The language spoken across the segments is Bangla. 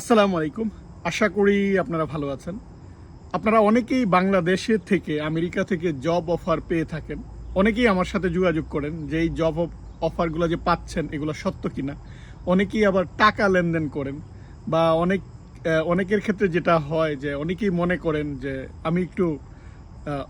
আসসালামু আলাইকুম। আশা করি আপনারা ভালো আছেন। আপনারা অনেকেই বাংলাদেশের থেকে, আমেরিকা থেকে জব অফার পেয়ে থাকেন। অনেকেই আমার সাথে যোগাযোগ করেন যে এই জব অফারগুলো যে পাচ্ছেন, এগুলো সত্য কিনা। অনেকেই আবার টাকা লেনদেন করেন বা অনেক অনেকের ক্ষেত্রে যেটা হয় যে অনেকেই মনে করেন যে আমি একটু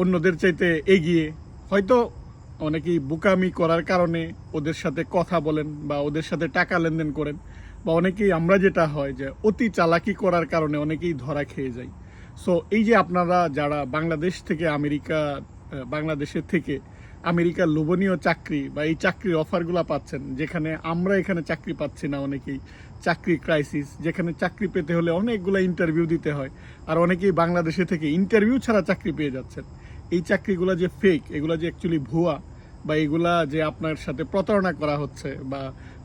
অন্যদের চাইতে এগিয়ে। হয়তো অনেকেই বুকামি করার কারণে ওদের সাথে কথা বলেন বা ওদের সাথে টাকা লেনদেন করেন। বা অনেকেই আমরা যেটা হয় যে অতি চালাকি করার কারণে অনেকেই ধরা খেয়ে যায় সো এই যে আপনারা যারা বাংলাদেশ থেকে আমেরিকা বাংলাদেশের থেকে আমেরিকার লোভনীয় চাকরি বা এই চাকরির অফারগুলো পাচ্ছেন, যেখানে আমরা এখানে চাকরি পাচ্ছি না অনেকেই, চাকরি ক্রাইসিস যেখানে চাকরি পেতে হলে অনেকগুলো ইন্টারভিউ দিতে হয়, আর অনেকেই বাংলাদেশে থেকে ইন্টারভিউ ছাড়া চাকরি পেয়ে যাচ্ছেন। এই চাকরিগুলো যে ফেক এগুলো যে অ্যাকচুয়ালি ভুয়া বা এগুলা যে আপনার সাথে প্রতারণা করা হচ্ছে বা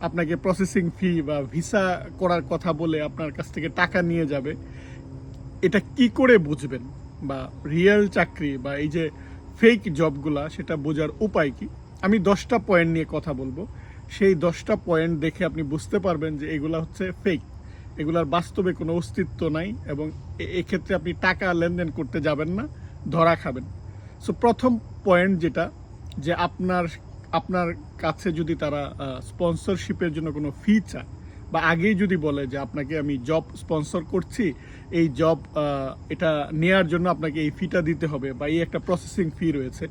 আপনাকে প্রসেসিং ফি বা ভিসা করার কথা বলে আপনার কাছ থেকে টাকা নিয়ে যাবে, এটা কি করে বুঝবেন? বা রিয়েল চাকরি বা এই যে ফেক জবগুলা সেটা বোঝার উপায় কি? আমি দশটা পয়েন্ট নিয়ে কথা বলব। সেই দশটা পয়েন্ট দেখে আপনি বুঝতে পারবেন যে এগুলা হচ্ছে ফেক এগুলার বাস্তবে কোনো অস্তিত্ব নাই এবং এক্ষেত্রে আপনি টাকা লেনদেন করতে যাবেন না, ধরা খাবেন। সো প্রথম পয়েন্ট যেটা যে আপনার আপনার কাছে যদি তারা স্পন্সরশিপের জন্য কোনো ফি চায়, বা আগেই যদি বলে যে আপনাকে আমি জব স্পন্সর করছি, এই জব এটা নেয়ার জন্য আপনাকে এই ফিটা দিতে হবে, বা এই একটা প্রসেসিং ফি রয়েছে,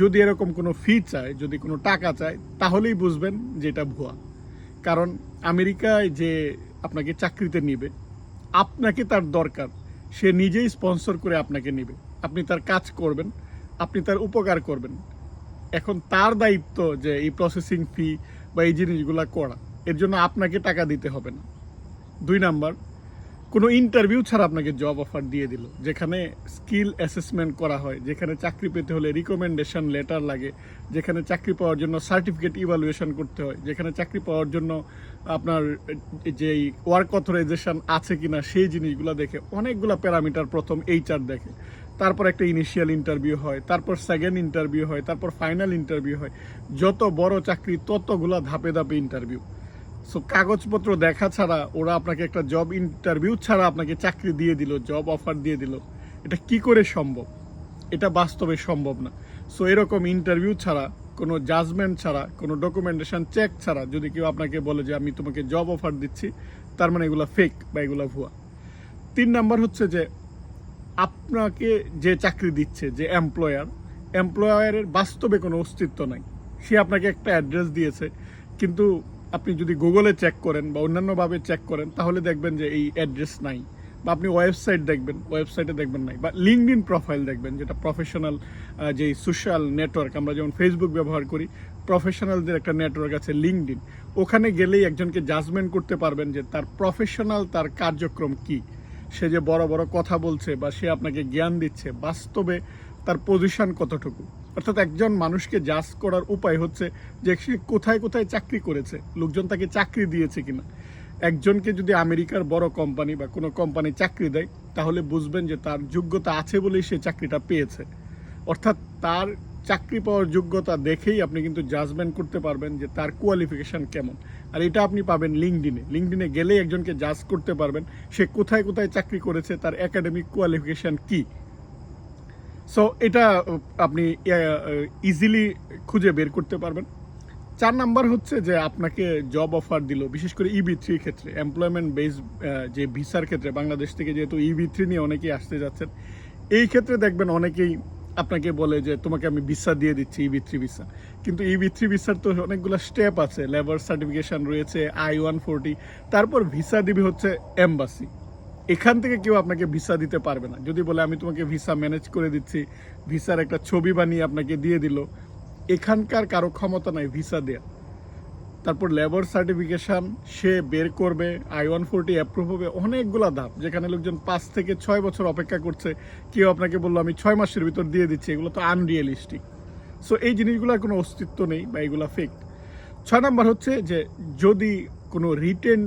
যদি এরকম কোনো ফি চায়, যদি কোনো টাকা চায়, তাহলেই বুঝবেন যে এটা ভুয়া। কারণ আমেরিকায় যে আপনাকে চাকরিতে নিবে, আপনাকে তার দরকার, সে নিজেই স্পন্সর করে আপনাকে নেবে। আপনি তার কাজ করবেন, আপনি তার উপকার করবেন। এখন তার দায়িত্ব যে এই প্রসেসিং ফি বা এই জিনিসগুলো করা, এর জন্য আপনাকে টাকা দিতে হবে না। দুই নাম্বার, কোনো ইন্টারভিউ ছাড়া আপনাকে জব অফার দিয়ে দিল, যেখানে স্কিল অ্যাসেসমেন্ট করা হয়, যেখানে চাকরি পেতে হলে রিকমেন্ডেশন লেটার লাগে, যেখানে চাকরি পাওয়ার জন্য সার্টিফিকেট ইভালুয়েশন করতে হয়, যেখানে চাকরি পাওয়ার জন্য আপনার যেই ওয়ার্ক অথরাইজেশন আছে কিনা, সেই জিনিসগুলো দেখে অনেকগুলো প্যারামিটার প্রথম এইচআর দেখে। তারপর একটা ইনিশিয়াল ইন্টারভিউ হয়, তারপর সেকেন্ড ইন্টারভিউ হয়, তারপর ফাইনাল ইন্টারভিউ হয়। যত বড় চাকরি, ততগুলা ধাপে ধাপে ইন্টারভিউ সো কাগজপত্র দেখা ছাড়া ওরা আপনাকে একটা জব ইন্টারভিউ ছাড়া আপনাকে চাকরি দিয়ে দিল জব অফার দিয়ে দিল। এটা কি করে সম্ভব? এটা বাস্তবে সম্ভব না। সো এরকম ইন্টারভিউ ছাড়া, কোনো জাজমেন্ট ছাড়া, কোনো ডকুমেন্টেশন চেক ছাড়া যদি কেউ আপনাকে বলে যে, আমি তোমাকে জব অফার দিচ্ছি, তার মানে এগুলো ফেক বা এগুলো ভুয়া। তিন নাম্বার হচ্ছে যে আপনাকে যে চাকরি দিচ্ছে, যে এমপ্লয়ার এমপ্লয়ারের বাস্তবে কোনো অস্তিত্ব নাই। সে আপনাকে একটা অ্যাড্রেস দিয়েছে, কিন্তু আপনি যদি গুগলে চেক করেন বা অন্যান্যভাবে চেক করেন, তাহলে দেখবেন যে এই অ্যাড্রেস নাই। বা আপনি ওয়েবসাইট দেখবেন ওয়েবসাইটে দেখবেন নাই। বা লিঙ্কড ইন প্রোফাইল দেখবেন, যেটা প্রফেশনাল যে সোশ্যাল নেটওয়ার্ক আমরা যেমন ফেসবুক ব্যবহার করি প্রফেশনালদের একটা নেটওয়ার্ক আছে লিঙ্কড ইন ওখানে গেলেই একজনকে জাজমেন্ট করতে পারবেন যে তার প্রফেশনাল তার কার্যক্রম কি। সে যে বড় বড় কথা বলছে বা সে আপনাকে জ্ঞান দিচ্ছে, বাস্তবে তার পজিশন কতটুকু? অর্থাৎ একজন মানুষকে জাজ করার উপায় হচ্ছে যে সে কোথায় কোথায় চাকরি করেছে, লোকজন তাকে চাকরি দিয়েছে কিনা। একজনকে যদি আমেরিকার বড় কোম্পানি বা কোনো কোম্পানি চাকরি দেয়, তাহলে বুঝবেন যে তার যোগ্যতা আছে বলেই সে চাকরিটা পেয়েছে। অর্থাৎ তার চাকরি পাওয়ার যোগ্যতা দেখেই আপনি কিন্তু জাজমেন্ট করতে পারবেন যে তার কোয়ালিফিকেশন কেমন। আর এটা আপনি পাবেন লিঙ্কডিনে লিঙ্কডিনে গেলেই একজনকে জাজ করতে পারবেন সে কোথায় কোথায় চাকরি করেছে, তার একাডেমিক কোয়ালিফিকেশন কি। সো এটা আপনি ইজিলি খুঁজে বের করতে পারবেন। চার নাম্বার হচ্ছে যে আপনাকে জব অফার দিল, বিশেষ করে ইবি থ্রির ক্ষেত্রে। এমপ্লয়মেন্ট বেস যে ভিসার ক্ষেত্রে, বাংলাদেশ থেকে যেহেতু ইবি থ্রি নিয়ে অনেকেই আসতে যাচ্ছেন, এই ক্ষেত্রে দেখবেন অনেকেই আপনাকে বলে যে তোমাকে আমি ভিসা দিয়ে দিচ্ছি ইবি থ্রি ভিসা। কিন্তু ইবি থ্রি ভিসার তো অনেকগুলো স্টেপ আছে লেবার সার্টিফিকেশান রয়েছে আই ওয়ান ফোরটি তারপর ভিসা দিবে হচ্ছে এম্বাসি এখান থেকে কেউ আপনাকে ভিসা দিতে পারবে না। যদি বলে, আমি তোমাকে ভিসা ম্যানেজ করে দিচ্ছি, ভিসার একটা ছবি বানিয়ে আপনাকে দিয়ে দিল, এখানকার কারও ক্ষমতা নাই ভিসা দেয়া তারপর লেবার সার্টিফিকেশান সে বের করবে আই ওয়ান ফোরটি অ্যাপ্রুভ হবে, অনেকগুলা ধাপ, যেখানে লোকজন পাঁচ থেকে ছয় বছর অপেক্ষা করছে। কেউ আপনাকে বলল, আমি ছয় মাসের ভিতর দিয়ে দিচ্ছি। এগুলো তো আনরিয়েলিস্টিক সো এই জিনিসগুলোর কোনো অস্তিত্ব নেই বা এগুলো ফেক ছয় নম্বর হচ্ছে যে, যদি কোনো রিটেন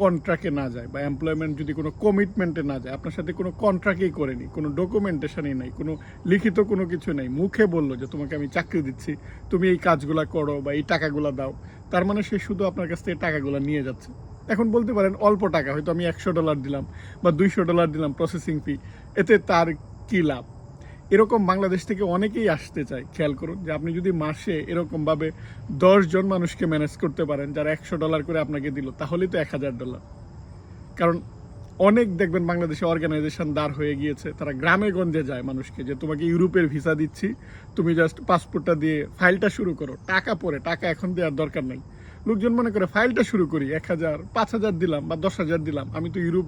কন্ট্রাক্টে না যায় বা এমপ্লয়মেন্ট যদি কোনো কমিটমেন্টে না যায়, আপনার সাথে কোনো কন্ট্রাক্টই করেনি, কোনো ডকুমেন্টেশনই নাই, কোনো লিখিত কোনো কিছু নেই, মুখে বলল যে তোমাকে আমি চাকরি দিচ্ছি, তুমি এই কাজগুলা করো বা এই টাকাগুলো দাও, তার মানে সে শুধু আপনার কাছ থেকে টাকাগুলো নিয়ে যাচ্ছে। এখন বলতে পারেন অল্প টাকা, হয়তো আমি একশো ডলার দিলাম বা দুইশো ডলার দিলাম প্রসেসিং ফি এতে তার কী লাভ? এরকম বাংলাদেশ থেকে অনেকেই আসতে চায়, খেয়াল করুন, যে আপনি যদি মাসে এরকমভাবে জন মানুষকে ম্যানেজ করতে পারেন, যারা একশো ডলার করে আপনাকে দিল, তাহলেই তো এক হাজার ডলার কারণ অনেক দেখবেন বাংলাদেশে অর্গানাইজেশন দাঁড় হয়ে গিয়েছে, তারা গ্রামে গঞ্জে যায় মানুষকে, যে তোমাকে ইউরোপের ভিসা দিচ্ছি, তুমি জাস্ট পাসপোর্টটা দিয়ে ফাইলটা শুরু করো, টাকা পরে, টাকা এখন দেওয়ার দরকার নেই। লোকজন মনে করে ফাইলটা শুরু করি, এক হাজার, পাঁচ হাজার দিলাম বা দশ হাজার দিলাম, আমি তো ইউরোপ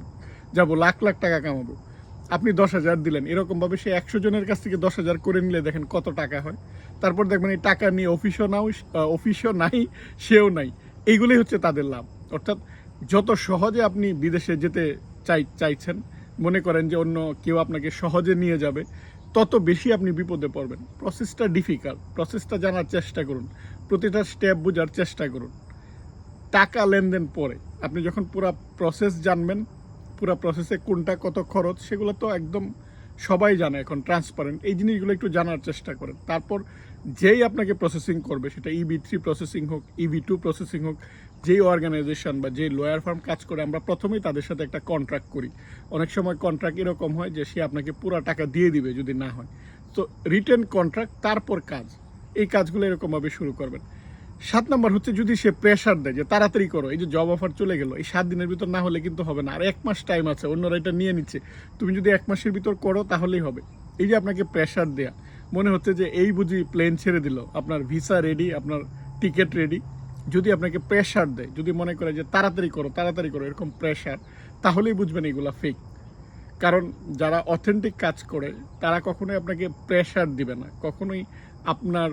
যাব, লাখ লাখ টাকা কামাবো। আপনি দশ হাজার দিলেন। এরকমভাবে সে একশো জনের কাছ থেকে দশ হাজার করে নিলে দেখেন কত টাকা হয়। তারপর দেখবেন এই টাকা নিয়ে অফিসও নাও অফিসও নাই, সেও নাই। এইগুলোই হচ্ছে তাদের লাভ। অর্থাৎ যত সহজে আপনি বিদেশে যেতে চাই, চাইছেন, মনে করেন যে অন্য কেউ আপনাকে সহজে নিয়ে যাবে, তত বেশি আপনি বিপদে পড়বেন। প্রসেসটা ডিফিকাল্ট প্রসেসটা জানার চেষ্টা করুন। প্রতিটা স্টেপ বোঝার চেষ্টা করুন। টাকা লেনদেন পরে। আপনি যখন পুরো প্রসেস জানবেন পুরো প্রসেসে কোনটা কত খরচ, সেগুলো তো একদম সবাই জানে এখন ট্রান্সপারেন্ট এই জিনিসগুলো একটু জানার চেষ্টা করেন। তারপর যেই আপনাকে প্রসেসিং করবে, সেটা ইবি থ্রি প্রসেসিং হোক ইভি টু প্রসেসিং হোক, যেই অর্গানাইজেশন বা যেই লয়ার ফার্ম কাজ করে, আমরা প্রথমেই তাদের সাথে একটা কন্ট্রাক্ট করি। অনেক সময় কন্ট্রাক্ট এরকম হয় যে সে আপনাকে পুরো টাকা দিয়ে দিবে যদি না হয়। তো রিটার্ন কন্ট্রাক্ট তারপর কাজ। এই কাজগুলো এরকমভাবে শুরু করবেন। সাত নম্বর হচ্ছে যদি সে প্রেশার দেয় যে তাড়াতাড়ি করো, এই যে জব অফার চলে গেল, এই সাত দিনের ভিতর না হলে কিন্তু হবে না। আর এক মাস টাইম আছে, অন্যরা এটা নিয়ে নিচ্ছে। তুমি যদি এক মাসের ভিতর করো তাহলেই হবে। এই যে আপনাকে প্রেশার দেয়া, মনে হচ্ছে যে এই বুঝি প্লেন ছেড়ে দিল, আপনার ভিসা রেডি আপনার টিকিট রেডি যদি আপনাকে প্রেশার দেয়, যদি মনে করে যে তাড়াতাড়ি করো তাড়াতাড়ি করো, এরকম প্রেশার তাহলেই বুঝবেন এগুলা ফেক কারণ যারা অথেন্টিক কাজ করে, তারা কখনোই আপনাকে প্রেশার দিবে না। কখনোই আপনার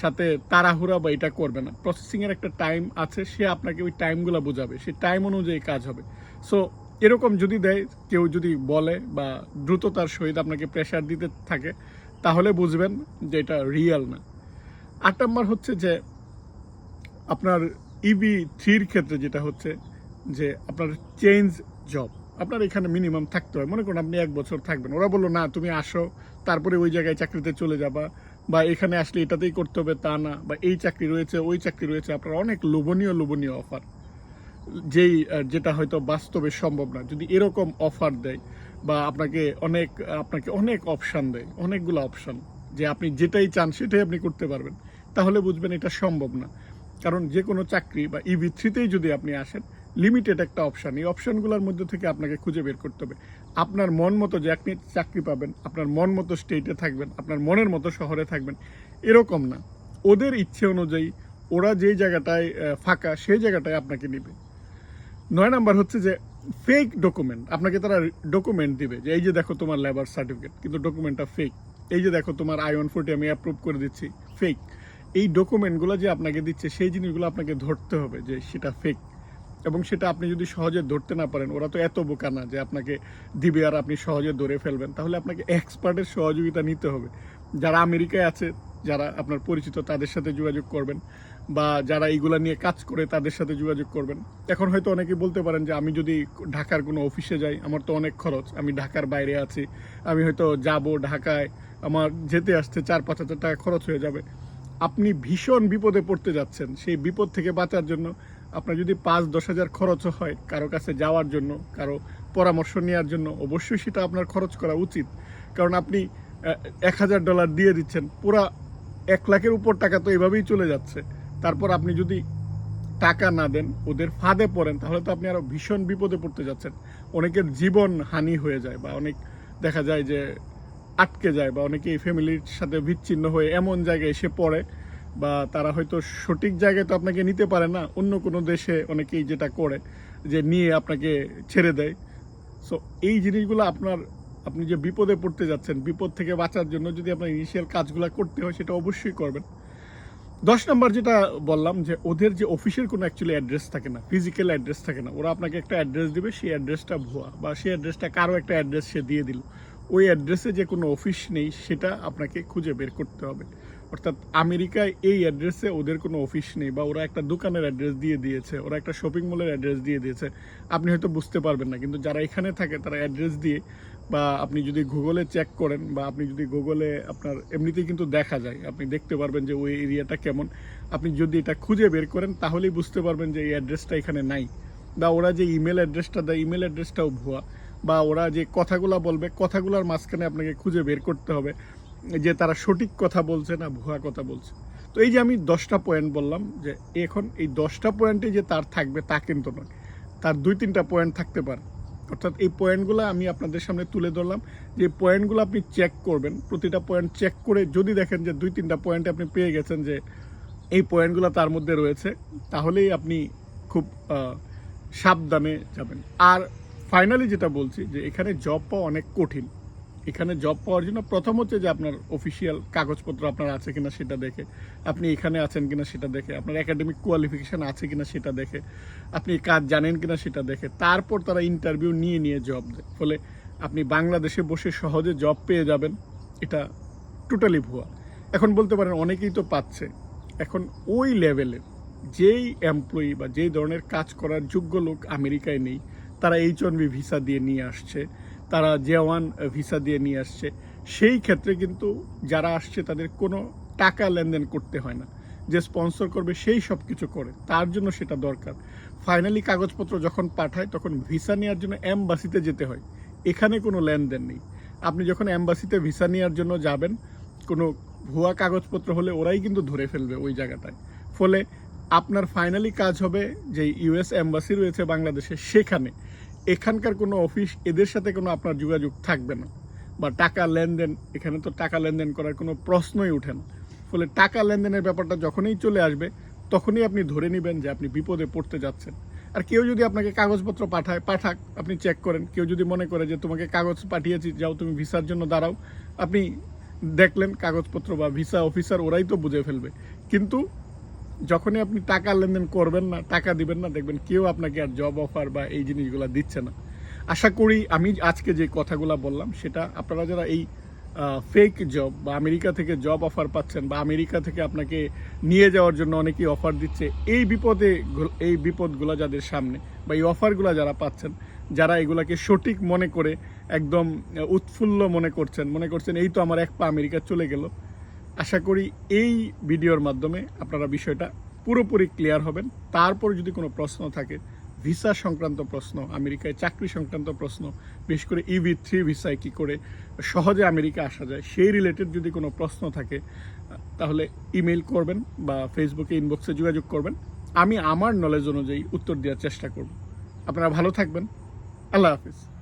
সাথে তাড়াহুড়া বা এটা করবে না। প্রসেসিংয়ের একটা টাইম আছে, সে আপনাকে ওই টাইমগুলো বোঝাবে। সেই টাইম অনুযায়ী কাজ হবে। সো এরকম যদি দেয়, কেউ যদি বলে বা দ্রুততার সহিত আপনাকে প্রেশার দিতে থাকে, তাহলে বুঝবেন যে এটা রিয়েল না। আট নম্বর হচ্ছে যে, আপনার ইবি থ্রির ক্ষেত্রে যেটা হচ্ছে যে, আপনার চেঞ্জ জব আপনার এখানে মিনিমাম থাকতে হয়। মনে করুন আপনি এক বছর থাকবেন। ওরা বলল, না, তুমি আসো, তারপরে ওই জায়গায় চাকরিতে চলে যাবা। বা এখানে আসলে এটাতেই করতে হবে, তা না। বা এই চাকরি রয়েছে, ওই চাকরি রয়েছে, আপনার অনেক লোভনীয় লোভনীয় অফার যেই যেটা হয়তো বাস্তবে সম্ভব না, যদি এরকম অফার দেয় বা আপনাকে অনেক আপনাকে অনেক অপশান দেয়, অনেকগুলো অপশান যে আপনি যেটাই চান সেটাই আপনি করতে পারবেন, তাহলে বুঝবেন এটা সম্ভব না। কারণ যে কোনো চাকরি বা ইভি থ্রিতেই যদি আপনি আসেন লিমিটেড একটা অপশান এই অপশানগুলোর মধ্যে থেকে আপনাকে খুঁজে বের করতে হবে। আপনার মন মতো যে আপনি চাকরি পাবেন, আপনার মন মতো স্টেটে থাকবেন, আপনার মনের মতো শহরে থাকবেন, এরকম না। ওদের ইচ্ছে অনুযায়ী ওরা যেই জায়গাটায় ফাঁকা সেই জায়গাটায় আপনাকে নেবে। নয় নাম্বার হচ্ছে যে ফেক ডকুমেন্ট আপনাকে তারা ডকুমেন্ট দিবে যে এই যে দেখো তোমার লেবার সার্টিফিকেট কিন্তু ডকুমেন্টটা ফেক এই যে দেখো তোমার আই ওয়ান ফোরটি আমি অ্যাপ্রুভ করে দিচ্ছি ফেক এই ডকুমেন্টগুলো যে আপনাকে দিচ্ছে, সেই জিনিসগুলো আপনাকে ধরতে হবে যে সেটা ফেক এবং সেটা আপনি যদি সহজে ধরতে না পারেন, ওরা তো এত বোকা না যে আপনাকে দিবে আর আপনি সহজে ধরে ফেলবেন। তাহলে আপনাকে এক্সপার্টের সহযোগিতা নিতে হবে। যারা আমেরিকায় আছে, যারা আপনার পরিচিত, তাদের সাথে যোগাযোগ করবেন বা যারা এইগুলা নিয়ে কাজ করে, তাদের সাথে যোগাযোগ করবেন। এখন হয়তো অনেকেই বলতে পারেন যে, আমি যদি ঢাকার কোনো অফিসে যাই, আমার তো অনেক খরচ। আমি ঢাকার বাইরে আছি। আমি হয়তো যাব ঢাকায়। আমার যেতে আসতে চার পাঁচ হাজার টাকা খরচ হয়ে যাবে। আপনি ভীষণ বিপদে পড়তে যাচ্ছেন। সেই বিপদ থেকে বাঁচার জন্য আপনার যদি পাঁচ, দশ হাজার খরচও হয় কারও কাছে যাওয়ার জন্য, কারও পরামর্শ নেওয়ার জন্য, অবশ্যই সেটা আপনার খরচ করা উচিত। কারণ আপনি এক হাজার ডলার দিয়ে দিচ্ছেন, পুরা এক লাখের উপর টাকা তো এভাবেই চলে যাচ্ছে। তারপর আপনি যদি টাকা না দেন, ওদের ফাঁদে পড়েন, তাহলে তো আপনি আরও ভীষণ বিপদে পড়তে যাচ্ছেন। অনেকের জীবন হানি হয়ে যায় বা অনেক দেখা যায় যে আটকে যায় বা অনেকে এই ফ্যামিলির সাথে বিচ্ছিন্ন হয়ে এমন জায়গায় এসে পড়ে। বা তারা হয়তো সঠিক জায়গায় তো আপনাকে নিতে পারে না, অন্য কোনো দেশে অনেকেই যেটা করে যে নিয়ে আপনাকে ছেড়ে দেয়। সো এই জিনিসগুলো আপনার, আপনি যে বিপদে পড়তে যাচ্ছেন, বিপদ থেকে বাঁচার জন্য যদি আপনার ইনিশিয়াল কাজগুলো করতে হয়, সেটা অবশ্যই করবেন। দশ নম্বর যেটা বললাম যে, ওদের যে অফিসের কোনো অ্যাকচুয়ালি অ্যাড্রেস থাকে না ফিজিক্যাল অ্যাড্রেস থাকে না, ওরা আপনাকে একটা অ্যাড্রেস দেবে, সেই অ্যাড্রেসটা ভুয়া বা সেই অ্যাড্রেসটা কারও একটা অ্যাড্রেস সে দিয়ে দিল। ওই অ্যাড্রেসে যে কোনো অফিস নেই, সেটা আপনাকে খুঁজে বের করতে হবে। অর্থাৎ আমেরিকায় এই অ্যাড্রেসে ওদের কোনো অফিস নেই বা ওরা একটা দোকানের অ্যাড্রেস দিয়ে দিয়েছে, ওরা একটা শপিং মলের অ্যাড্রেস দিয়ে দিয়েছে, আপনি হয়তো বুঝতে পারবেন না। কিন্তু যারা এখানে থাকে, তারা অ্যাড্রেস দিয়ে বা আপনি যদি গুগলে চেক করেন বা আপনি যদি গুগলে আপনার এমনিতেই কিন্তু দেখা যায়, আপনি দেখতে পারবেন যে ওই এরিয়াটা কেমন। আপনি যদি এটা খুঁজে বের করেন, তাহলেই বুঝতে পারবেন যে এই অ্যাড্রেসটা এখানে নাই। বা ওরা যে ইমেল অ্যাড্রেসটা দেয় ইমেল অ্যাড্রেসটাও ভুয়া। বা ওরা যে কথাগুলো বলবে, কথাগুলোর মাঝখানে আপনাকে খুঁজে বের করতে হবে। যে তারা সঠিক কথা বলছে না ভুয়া কথা বলছে। তো এই যে আমি দশটা পয়েন্ট বললাম যে এখন এই দশটা পয়েন্টে যে তার থাকবে তা কিন্তু নয়। তার দুই তিনটা পয়েন্ট থাকতে পারে। অর্থাৎ এই পয়েন্টগুলো আমি আপনাদের সামনে তুলে ধরলাম। যে পয়েন্টগুলো আপনি চেক করবেন, প্রতিটা পয়েন্ট চেক করে যদি দেখেন যে দুই তিনটা পয়েন্ট আপনি পেয়ে গেছেন যে এই পয়েন্টগুলো তার মধ্যে রয়েছে, তাহলেই আপনি খুব সাবধানে যাবেন। আর ফাইনালি যেটা বলছি যে এখানে জব পাওয়া অনেক কঠিন। এখানে জব পাওয়ার জন্য প্রথম হচ্ছে যে আপনার অফিসিয়াল কাগজপত্র আপনার আছে কিনা সেটা দেখে। আপনি এখানে আছেন কিনা সেটা দেখে। আপনার একাডেমিক কোয়ালিফিকেশন আছে কিনা সেটা দেখে। আপনি কাজ জানেন কিনা সেটা দেখে। তারপর তারা ইন্টারভিউ নিয়ে নিয়ে জব দেয়। ফলে আপনি বাংলাদেশে বসে সহজে জব পেয়ে যাবেন। এটা টোটালি ভুয়া। এখন বলতে পারেন অনেকেই তো পাচ্ছে। এখন ওই লেভেলের যেই এমপ্লয়ি বা যেই ধরনের কাজ করার যোগ্য লোক আমেরিকায় নেই, তারা এইচ ভিসা দিয়ে নিয়ে আসছে। তারা জে ওয়ান ভিসা দিয়ে নিয়ে আসছে। সেই ক্ষেত্রে কিন্তু যারা আসছে, তাদের কোনো টাকা লেনদেন করতে হয় না। যে স্পন্সর করবে, সেই সব কিছু করে। তার জন্য সেটা দরকার। ফাইনালি কাগজপত্র যখন পাঠায়, তখন ভিসা নেওয়ার জন্য অ্যাম্বাসিতে যেতে হয়। এখানে কোনো লেনদেন নেই। আপনি যখন অ্যাম্বাসিতে ভিসা নেওয়ার জন্য যাবেন, কোনো ভুয়া কাগজপত্র হলে ওরাই কিন্তু ধরে ফেলবে ওই জায়গাটায়। ফলে আপনার ফাইনালি কাজ হবে যে ইউএস অ্যাম্বাসি রয়েছে বাংলাদেশে, সেখানে। এখানকার কোনো অফিস এদের সাথে কোনো আপনার যোগাযোগ থাকবে না। বা টাকা লেনদেন, এখানে তো টাকা লেনদেন করার কোনো প্রশ্নই ওঠে না। ফলে টাকা লেনদেনের ব্যাপারটা যখনই চলে আসবে, তখনই আপনি ধরে নেবেন যে আপনি বিপদে পড়তে যাচ্ছেন। আর কেউ যদি আপনাকে কাগজপত্র পাঠায়, পাঠাক, আপনি চেক করেন। কেউ যদি মনে করে যে তোমাকে কাগজ পাঠিয়েছি, যাও তুমি ভিসার জন্য দাঁড়াও। আপনি দেখলেন কাগজপত্র বা ভিসা অফিসার ওরাই তো বুঝে ফেলবে। কিন্তু যখনই আপনি টাকা লেনদেন করবেন না, টাকা দিবেন না, দেখবেন কেউ আপনাকে আর জব অফার বা এই জিনিসগুলো দিচ্ছে না। আশা করি আমি আজকে যে কথাগুলো বললাম, সেটা আপনারা যারা এই ফেক জব বা আমেরিকা থেকে জব অফার পাচ্ছেন বা আমেরিকা থেকে আপনাকে নিয়ে যাওয়ার জন্য অনেকেই অফার দিচ্ছে, এই বিপদে এই বিপদগুলো যাদের সামনে বা এই অফারগুলো যারা পাচ্ছেন, যারা এগুলাকে সঠিক মনে করে, একদম উৎফুল্ল মনে করছেন মনে করছেন এই তো আমার এক পা আমেরিকা চলে গেল আশা করি এই ভিডিওর মাধ্যমে আপনারা বিষয়টা পুরোপুরি ক্লিয়ার হবেন। তারপর যদি কোনো প্রশ্ন থাকে, ভিসা সংক্রান্ত প্রশ্ন, আমেরিকায় চাকরি সংক্রান্ত প্রশ্ন, বিশেষ করে ইভি থ্রি ভিসায় কী করে সহজে আমেরিকা আসা যায়, সেই রিলেটেড যদি কোনো প্রশ্ন থাকে, তাহলে ইমেল করবেন বা ফেসবুকে ইনবক্সে যোগাযোগ করবেন। আমি আমার নলেজ অনুযায়ী উত্তর দেওয়ার চেষ্টা করব। আপনারা ভালো থাকবেন। আল্লাহ হাফিজ।